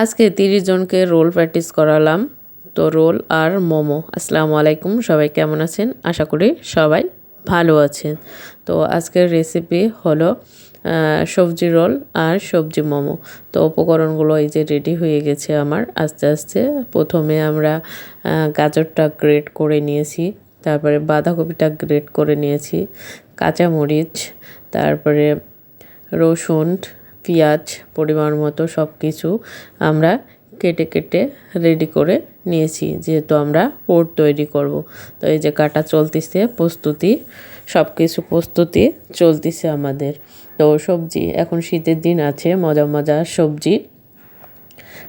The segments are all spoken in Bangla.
আজকে তিরিশ জনকে রোল প্র্যাকটিস করালাম। তো রোল আর মোমো। আসসালামু আলাইকুম, সবাই কেমন আছেন? আশা করি সবাই ভালো আছেন। তো আজকের রেসিপি হলো সবজি রোল আর সবজি মোমো। তো উপকরণগুলো এই যে রেডি হয়ে গেছে আমার। আস্তে আস্তে প্রথমে আমরা গাজরটা গ্রেট করে নিয়েছি, তারপরে বাঁধাকপিটা গ্রেট করে নিয়েছি, কাঁচামরিচ, তারপরে রসুন পেঁয়াজ পরিমাণ মতো সব কিছু আমরা কেটে কেটে রেডি করে নিয়েছি, যেহেতু আমরা পোর তৈরি করব। তো এই যে কাটা চলতেছে, প্রস্তুতি, সব কিছু প্রস্তুতি চলতেছে আমাদের। তো সবজি, এখন শীতের দিন আছে মজা মজার সবজি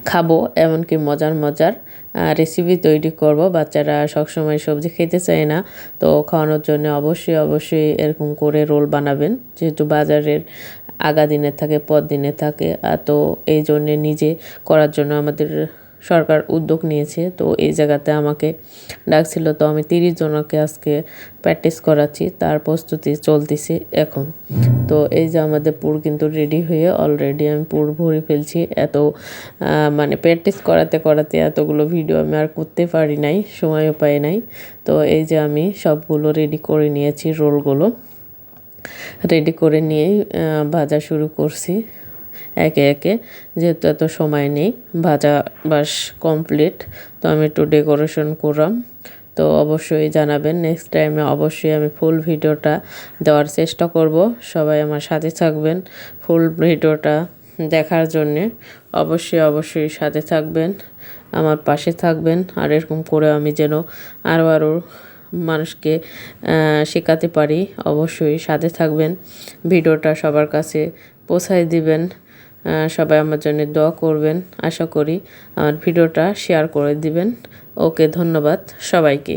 খাব, এমনকি মজার মজার রেসিপি তৈরি করব। বাচ্চারা সবসময় সবজি খেতে চায় না, তো খাওয়ানোর জন্য অবশ্যই অবশ্যই এরকম করে রোল বানাবেন। যেহেতু বাজারের আগা দিনে থাকে, পর দিনে থাকে। তো এই জন্যে নিজে করার জন্য আমাদের সরকার উদ্যোগ নিয়েছে। তো এই জায়গাতে আমাকে ডাকছিল। তো আমি তিরিশ জনকে আজকে প্র্যাকটিস করাচ্ছি। তার প্রস্তুতি চলতেছে এখন। তো এই যে আমাদের পুর কিন্তু রেডি হয়ে অলরেডি আমি পুর ভরে ফেলছি। এত মানে প্র্যাকটিস করাতে করাতে এতগুলো ভিডিও আমি আর করতে পারি নাই, সময়ও পাই নাই। তো এই যে আমি সবগুলো রেডি করে নিয়েছি রোলগুলো রেডি করে নিয়েই ভাজা শুরু করছি। একে একে, যেহেতু এত সময় নেই, ভাজা বাস কমপ্লিট তো আমি একটু ডেকোরেশন করলাম। তো অবশ্যই জানাবেন নেক্সট টাইমে অবশ্যই আমি ফুল ভিডিওটা দেওয়ার চেষ্টা করব। সবাই আমার সাথে থাকবেন ফুল ভিডিওটা দেখার জন্যে। অবশ্যই অবশ্যই সাথে থাকবেন, আমার পাশে থাকবেন, আর এরকম করে আমি যেন আরও আরও মানুষকে শেখাতে পারি, অবশ্যই সাথে থাকবেন। ভিডিওটা সবার কাছে পৌঁছায় দিবেন। সবাই আমার জন্য দোয়া করবেন। আশা করি আমার ভিডিওটা শেয়ার করে দিবেন। ওকে, ধন্যবাদ সবাইকে।